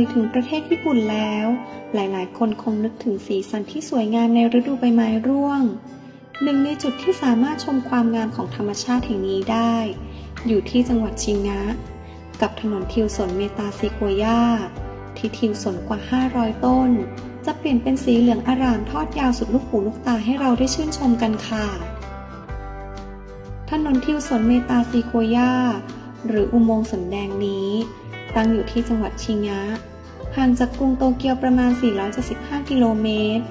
ยถึงประเทศญี่ปุ่นแล้ว หลายๆ คนคงนึกถึงสีสันที่สวยงามในฤดูใบไม้ร่วง หนึ่งในจุดที่สามารถชมความงามของธรรมชาติแห่งนี้ได้ อยู่ที่จังหวัดชิงะ กับถนนทิวสนเมตาซิโกย่าที่ทิวสนกว่า 500 ต้น จะเปลี่ยนเป็นสีเหลืองอารามทอดยาวสุดลูกหูลูกตาให้เราได้ชื่นชมกันค่ะ ถนนทิวสนเมตาซิโกย่าหรืออุโมงค์สนแดงนี้ ตั้งอยู่ที่จังหวัดชิงะห่างจากกรุงโตเกียวประมาณ 475 กิโลเมตร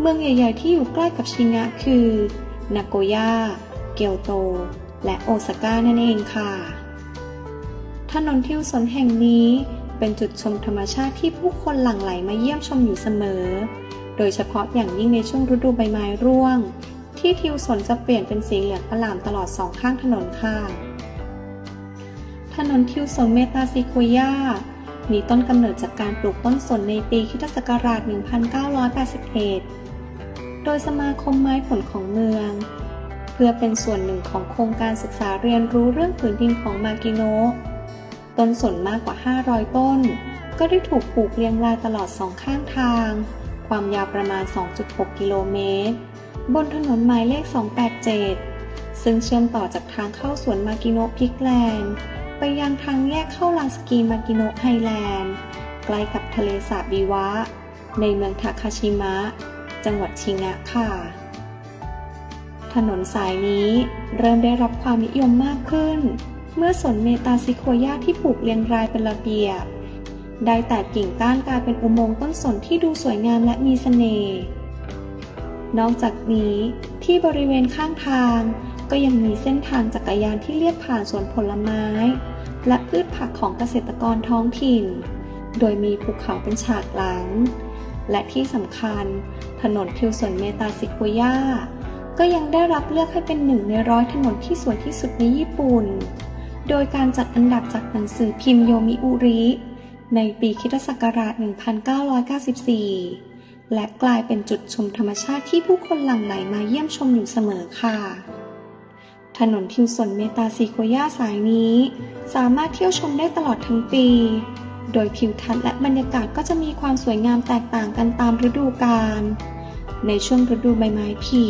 เมืองใหญ่ ๆ ที่อยู่ใกล้กับชิงะคือ นาโกย่า เกียวโต และโอซาก้านั่นเองค่ะ ถนนทิวสนแห่งนี้เป็นจุดชมธรรมชาติที่ผู้คนหลั่งไหลมาเยี่ยมชมอยู่เสมอ โดยเฉพาะอย่างยิ่งในช่วงฤดูใบไม้ร่วง ที่ทิวสนจะเปลี่ยนเป็นสีเหลืองอลามตลอดสองข้างถนนค่ะ ถนนทิวสนเมตาซิโคยามีต้นกำเนิดจากการปลูกต้นสนในปีคิศักราช 1981 โดยสมาคมไม้ผลของเมือง เพื่อเป็นส่วนหนึ่งของโครงการศึกษาเรียนรู้เรื่องผืนดินของมากิโนะต้นสนมากกว่า 500 ต้น ก็ได้ถูกปลูกเรียงรายตลอดสองข้างทาง ความยาวประมาณ 2.6 กิโลเมตร บนถนนหมายเลข 287 ซึ่งเชื่อมต่อจากทางเข้าสวนมากิโนะพิกแลนด์ ไปยังทางแยกเข้าลานสกีมากิโนะไฮแลนด์ ใกล้กับทะเลสาบบิวะ ในเมืองทาคาชิมะ จังหวัดชิงะค่ะ ถนนสายนี้เริ่มได้รับความนิยมมากขึ้น เมื่อสนเมตาซิโคยาที่ปลูกเรียงรายเป็นระเบียบ ได้แตกกิ่งก้านกลายเป็นอุโมงค์ต้นสนที่ดูสวยงามและมีเสน่ห์ นอกจากนี้ที่บริเวณข้างทาง ก็ยังมีเส้นทางจักรยานที่เลียบผ่านสวนผลไม้ และพืชผักของเกษตรกรท้องถิ่น โดยมีภูเขาเป็นฉากหลัง และที่สำคัญถนนทิวสวนเมตาซิโคย่าก็ยังได้รับเลือกให้เป็นหนึ่งในร้อยถนนที่สวยที่สุดในญี่ปุ่น โดยการจัดอันดับจากหนังสือพิมพ์โยมิอุริ ในปีคิศักราช 1994 และกลายเป็นจุดชมธรรมชาติที่ผู้คนหลั่งไหลมาเยี่ยมชมอยู่เสมอค่ะ ถนนทิวสนเมตาซีโกย่าสายนี้ สามารถเที่ยวชมได้ตลอดทั้งปี โดยทิวทัศน์และบรรยากาศก็จะมีความสวยงามแตกต่างกันตามฤดูกาล ในช่วงฤดูใบไม้ผลิ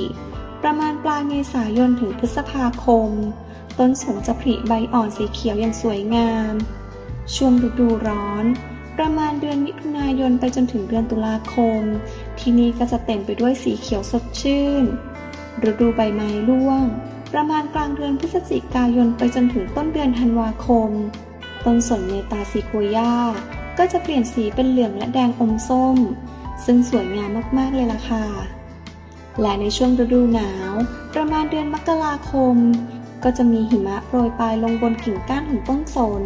ประมาณปลายเมษายนถึงพฤษภาคม ต้นสนจะผลิใบอ่อนสีเขียวอย่างสวยงาม ช่วงฤดูร้อน ประมาณเดือนมิถุนายนไปจนถึงเดือนตุลาคม ที่นี่ก็จะเต็มไปด้วยสีเขียวสดชื่น ฤดูใบไม้ร่วง ประมาณกลางเดือนพฤศจิกายนไปจนถึงต้นเดือนธันวาคม ต้นสนเมตาซิโกย่าก็จะเปลี่ยนสีเป็นเหลืองและแดงอมส้ม ซึ่งสวยงามมากๆเลยล่ะค่ะ และในช่วงฤดูหนาว ประมาณเดือนมกราคม ก็จะมีหิมะโปรยปลายลงบนกิ่งก้านของต้นสน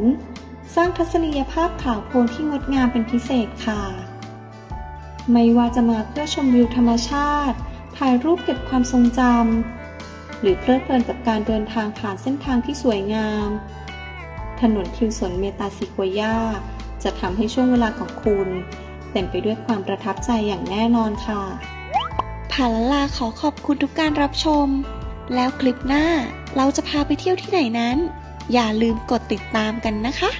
สร้างทัศนียภาพขาวโพลนที่งดงามเป็นพิเศษค่ะ ไม่ว่าจะมาเพื่อชมวิวธรรมชาติ ถ่ายรูปเก็บความทรงจำ หรือเพลิดเพลินกับการเดินทางผ่านเส้นทางที่สวยงาม ถนนทิวสนเมตาซิโกย่าจะทำให้ช่วงเวลาของคุณ เต็มไปด้วยความประทับใจอย่างแน่นอนค่ะผานลาขอขอบคุณทุกการรับชม แล้วคลิปหน้าเราจะพาไปเที่ยวที่ไหนนั้น อย่าลืมกดติดตามกันนะคะ